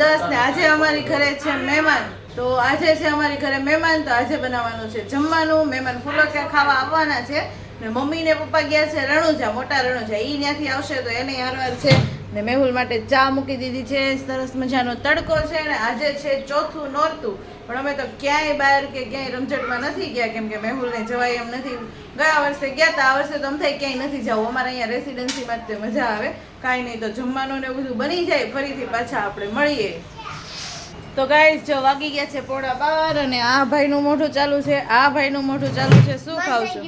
સરસ ને આજે અમારી ઘરે છે મહેમાન. તો આજે છે અમારી ઘરે મહેમાન, તો આજે બનાવવાનું છે જમવાનું. મહેમાન ફૂલોક્યા ખાવા આવવાના છે. ને મમ્મી ને પપ્પા ગયા છે રણુજા, મોટા રણુજા. ઈ ત્યાંથી આવશે તો એને હારવાર છે. ને મેહુલ માટે ચા મૂકી દીધી છે. સરસ મજાનો તડકો છે ને આજે છે ચોથું નોરતું. પણ અમે તો ક્યાંય બહાર કે ક્યાંય રમઝટમાં નથી ગયા કેમ કે મેહુલને જવાય એમ નથી. ગયા વર્ષે ગયા હતા આ વર્ષે તો અમ થાય ક્યાંય નથી જવું. અમારે અહીંયા રેસિડેન્સીમાં જ તે મજા આવે. કાંઈ નહીં તો જમવાનું ને બધું બની જાય ફરીથી પાછા આપણે મળીએ. તો ગાઈસ જો વાગી ગયા છે પોળા બાર અને આ ભાઈનું મોઢું ચાલુ છે આ ભાઈનું મોઢું ચાલુ છે. શું ખાવશો?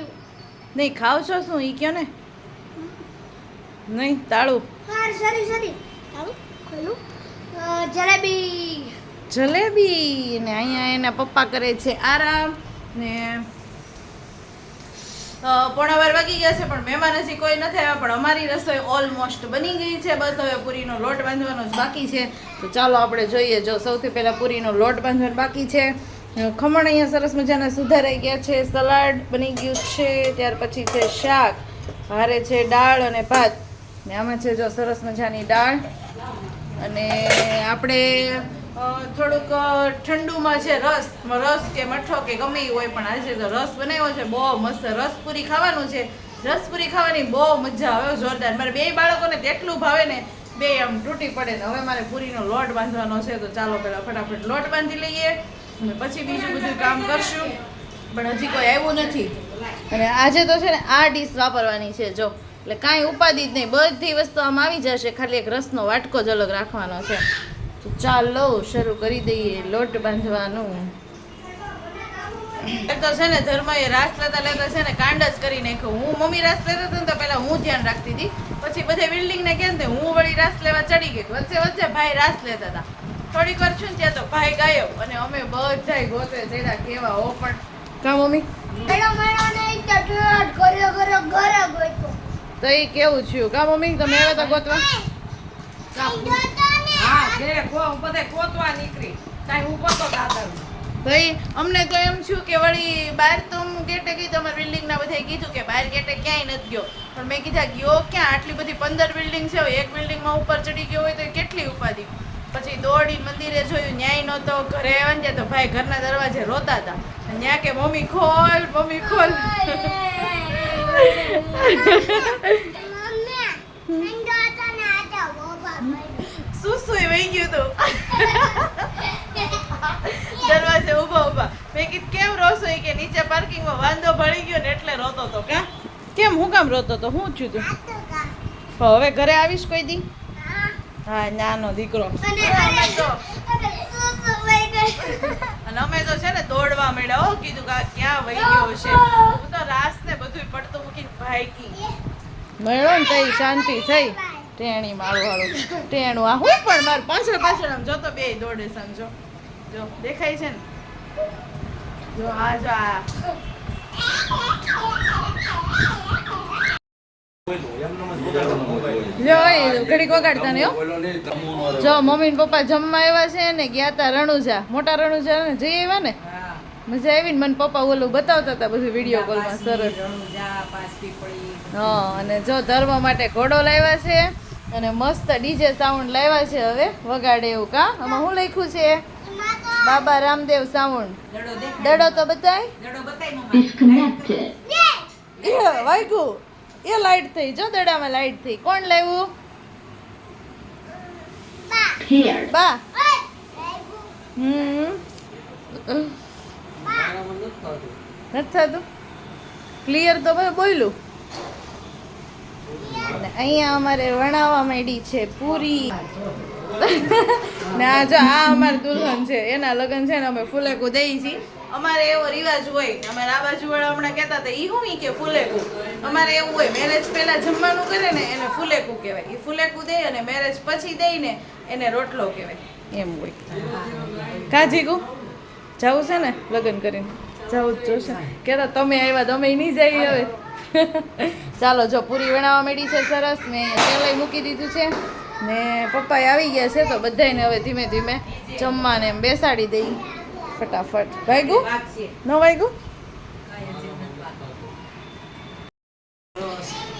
નહીં ખાવશો શું? ઈ કયો ને? નહીં તાળું. Sorry sorry. તાળું જલેબી. જલેબી ને અહીંયા એના પપ્પા કરે છે આરામ ને પોણા બાર વાગી ગયા છે, પણ મહેમાન હજી કોઈ નથી આવ્યા, પણ અમારી રસોઈ ઓલમોસ્ટ બની ગઈ છે. બસ હવે પૂરીનો લોટ બાંધવાનો જ બાકી છે. તો ચાલો આપણે જોઈએ જો સૌથી પહેલાં પૂરીનો લોટ બાંધવાનો બાકી છે. ખમણ અહીંયા સરસ મજાના સુધારાઈ ગયા છે. સલાડ બની ગયું છે. ત્યાર પછી છે શાક. હારે છે દાળ અને ભાત. ને આમાં છે જો સરસ મજાની દાળ. અને આપણે થોડુંક ઠંડુમાં છે રસ. રસ કે મઠો કે ગમે એ હોય, પણ આજે તો રસ બનાવ્યો છે. બહુ મસ્ત રસપુરી ખાવાનું છે. રસપુરી ખાવાની બહુ મજા આવે જોરદાર. મારે બે બાળકોને તેટલું ભાવે ને, બે આમ તૂટી પડે ને. હવે મારે પૂરીનો લોટ બાંધવાનો છે, તો ચાલો પહેલાં ફટાફટ લોટ બાંધી લઈએ અને પછી બીજું બધું કામ કરશું. પણ હજી કોઈ આવ્યું નથી. અને આજે તો છે ને આ ડીશ વાપરવાની છે, જો. એટલે કાંઈ ઉપાધિ જ નહીં. બધી વસ્તુ આમ આવી જશે. ખાલી એક રસનો વાટકો જ અલગ રાખવાનો છે. તો ચાલો શરૂ કરી દઈએ લોટ બાંધવાનું. એક તો છે ને ધર્મએ રાસ લેતા લેતા છે ને કાંડ જ કરી નાખ્યો. હું મમ્મી રાસ લેતા હતા ને તો પહેલા હું ધ્યાન રાખતી હતી. પછી બધે બિલ્ડિંગ ને કેમ હું વળી રાસ લેવા ચડી ગઈ. વચ્ચે વચ્ચે ભાઈ રાસ લેતા હતા. થોડીક વાર છું ને ત્યાં તો ભાઈ ગાયબ અને અમે બધાય ગોતે ચડ્યા કેવા હો પણ. કા મમ્મી? તો ગયો તો એ કેવું થયું? કા મમ્મી તમે આવ્યા હતા ગોતવા? બધે કોતવા નીકળી કાંઈ હું કોતો દાદા ભાઈ અમને તો એમ છું કે વળી બહાર તો હું ગેટે ગઈ તો અમારા બિલ્ડિંગના બધાએ કીધું કે બહાર ગેટે ક્યાંય નથી ગયો પણ મેં કીધા ગયો ક્યાં આટલી બધી પંદર બિલ્ડિંગ છે એક બિલ્ડિંગમાં ઉપર ચડી ગયો હોય તો કેટલી ઉપાધિ પછી દોડી મંદિરે જોયું ન્યાય નહોતો ઘરે આવ્યા ને તો ભાઈ ઘરના દરવાજે રોતા હતા ત્યાં કે મમ્મી ખોલ મમ્મી ખોલ શું શું વહી દરવાજે ઊભા ઊભા. મેં કીધું કેમ રોસો એ કે નીચે પાર્કિંગમાં વાંધો ભળી ગયો ને એટલે રોતો તો કા? કેમ હું કામ રોતો તો? હું છું તું? હવે ઘરે આવીશ કોઈ દી? હા નાનો દીકરો. અને અમે તો છે ને દોડવા મળ્યા હો કીધું કે ક્યાં વહી ગયો છે? હું તો રાસ ને બધું પડતું મૂકીને ભાઈકી મળ્યો ને તઈ શાંતિ થઈ. ટેણી મારું વાળું ટેણું આ હું પણ મારું પાછળ પાછળ આમ જોતો બે દોડે સમજો જો. દેખાય છે ને? જો આ જો આ. જો મમ્મી ને પપ્પા જમવા આવ્યા છે ને ગયા તા રણુજા. મોટા રણુજા ને જઈ આવ્યા ને? મજા આવી ને મને પપ્પા ઓલું બતાવતા હતા બધું વીડિયો કોલમાં સરસ. હા અને જો ધર્મ માટે ઘોડો લાવ્યા છે. અને મસ્ત ડીજે સાઉન્ડ લાવ્યા છે હવે વગાડે એવું કા? આમાં શું લખ્યું છે? બાબા રામદેવ સાઉન્ડ દડો તો બતાય. વાગ્યું. એ લાઈટ થઈ. જો દડામાં લાઈટ થઈ. કોણ લાવ્યું? બા. હમ. નથી થતું? ક્લિયર તો ભાઈ બોલ્યું અને અહીંયા અમારે વણાવવા માંડી છે પૂરી. ને જો આ અમારે દુલ્હન છે, એના લગ્ન છે ને અમે ફૂલેકું દઈ છીએ અમારે એવો રિવાજ હોય અમારે આ બાજુ વાળા હમણાં કહેતા હતા, ઈ હું કે ફૂલેકું? અમારે એવું હોય, મેરેજ પહેલા જમવાનું કરે ને એને ફૂલેકું કહેવાય. એ ફૂલેકું દે અને મેરેજ પછી દઈને એને રોટલો કહેવાય. એમ હોય. કાજીકુ જવું છે ને લગ્ન કરીને? જવું જોશે. કહેતા તમે આવ્યા તમે નહીં જઈ હવે. ચાલો, જો, પૂરી વણાવવા માંડી છે સરસ. મેં અહીંયા મૂકી દીધું છે. ને પપ્પાએ આવી ગયા છે તો બધાયને હવે ધીમે ધીમે જમવાને એમ બેસાડી દઈ. ફટાફટ. વાગ્યું ન વાગ્યું.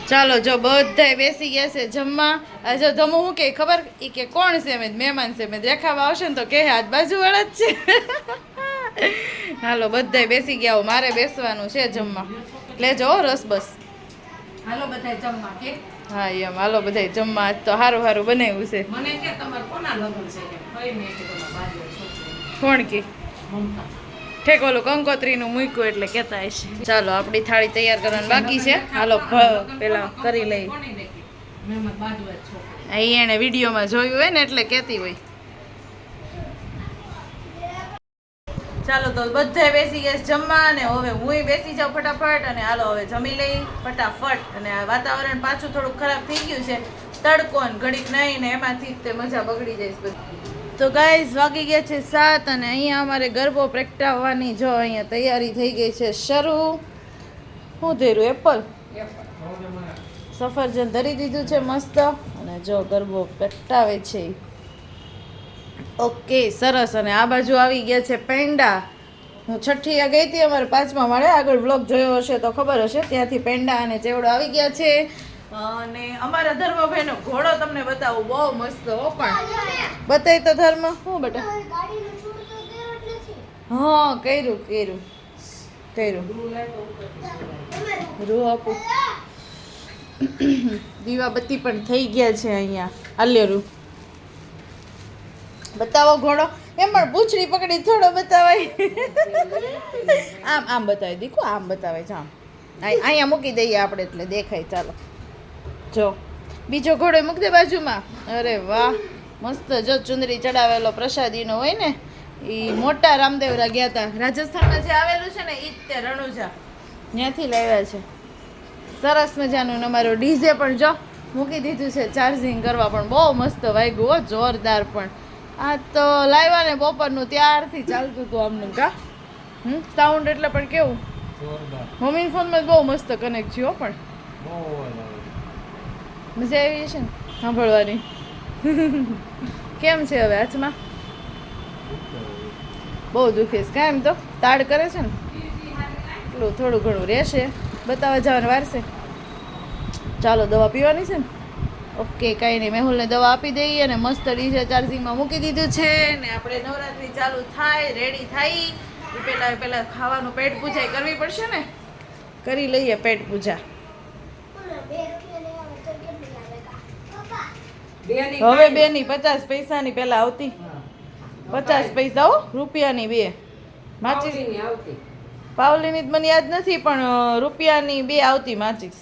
ચાલો, જો, બધાય બેસી ગયા છે જમવા. આ જો ધમુ હું કે, ખબર? એ કે, કોણ છે? મેં મહેમાન છે. મેં દેખાવા આવશે ને તો કે આજ બાજુવાળા જ છે. હાલો બધાય બેસી ગયા હો, મારે બેસવાનું છે જમવા. લેજો રસ બસ. હાલો બધા જમવા કે? હા એમ. હાલો બધાય જમવા. આજ તો સારું સારું બનાવ્યું છે. મને કે તમારે કોના લગ્ન છે? કે મેં કોણ કે? ઠેક ઓલું કંકોત્રીનું મૂક્યું એટલે કહેતા હશે. ચાલો આપણી થાળી તૈયાર કરવાની બાકી છે. હાલો પેલા કરી લઈ અહીં એણે વિડીયોમાં જોયું હોય ને એટલે કહેતી હોય. ચાલો તો બધાય બેસી ગયા જમવા અને હવે હુંય બેસી જાઉં ફટાફટ અને હાલો હવે જમી લઈ ફટાફટ. અને આ વાતાવરણ પાછું થોડુંક ખરાબ થઈ ગયું છે. તડકો ને ઘડીક નહીં ને એમાંથી તે મજા બગડી જાય બધી. તો ગાઈઝ વાગી ગયા છે સાત અને અહીંયા અમારે ગરબો પ્રગટાવવાની જો અહીંયા તૈયારી થઈ ગઈ છે શરૂ. શું ધર્યું એપલ. સફરજન ધરી દીધું છે મસ્ત. અને જો ગરબો પ્રગટાવે છે. ઓકે, સરસ. અને આ બાજુ આવી ગયા છે પેંડા. હું છઠ્ઠી ગઈ હતી અમારે પાંચમા માળે. આગળ બ્લોગ જોયો હશે તો ખબર હશે. ત્યાંથી પેંડા અને ચેવડો આવી ગયા છે. અને અમારા ધર્મભાઈનો ઘોડો તમને બતાવું. બહુ મસ્ત, હો પણ. બતાવી તો ધર્મ. શું બેટા. હા, કર્યું કર્યું. કર્યું. રૂ આપું. દીવાબત્તી પણ થઈ ગયા છે અહીંયા. આલ્યો રૂ. બતાવો ઘોડો. એમ પણ પૂછડી પકડી થોડો બતાવાય. આમ આમ બતાવી દીકુ, આમ બતાવે જામ અહીંયા મૂકી દઈએ આપણે એટલે દેખાય. ચાલો. જો. બીજો ઘોડો મૂકી દે બાજુમાં. અરે વાહ. મસ્ત જો ચુંદરી ચડાવેલો પ્રસાદીનો હોય ને એ મોટા રામદેવરા ગયા હતા રાજસ્થાનમાં જે આવેલું છે ને એ જ તે રણુજા. ત્યાંથી લાવ્યા છે. સરસ મજાનું અમારું ડીજે પણ જો મૂકી દીધું છે. ચાર્જિંગ કરવા પણ બહુ મસ્ત વાગ્યું જોરદાર પણ. આ તો લાવ્યા ને બપોરનું ત્યારથી ચાલતું હતું આમનું કા? હમ? સાઉન્ડ એટલે પણ કેવું? મમ્મી ફોનમાં બહુ મસ્ત કનેક્ટ થયો પણ. મજા આવી છે ને સાંભળવાની. કેમ છે હવે હાથમાં? બહુ દુખે છે કાંઈ એમ તો? તાડ કરે છે ને? એટલું થોડું ઘણું રહેશે. બતાવવા જવાનું વારસે. ચાલો દવા પીવાની છે ને? ઓકે કાંઈ નહીં. મેહુલને દવા આપી દઈએ અને મસ્ત ડીજે ચાર્જિંગમાં મૂકી દીધું છે ને આપણે નવરાત્રિ ચાલુ થાય રેડી થાય પહેલા પહેલાં પહેલાં ખાવાનું પેટ પૂજા કરવી પડશે ને? કરી લઈએ પેટ પૂજા. હવે બે ની પચાસ પૈસાની પેલા આવતી. પચાસ પૈસા હો રૂપિયાની બે. માચીસ. પાવલીની મને યાદ નથી પણ રૂપિયાની બે આવતી માચીસ.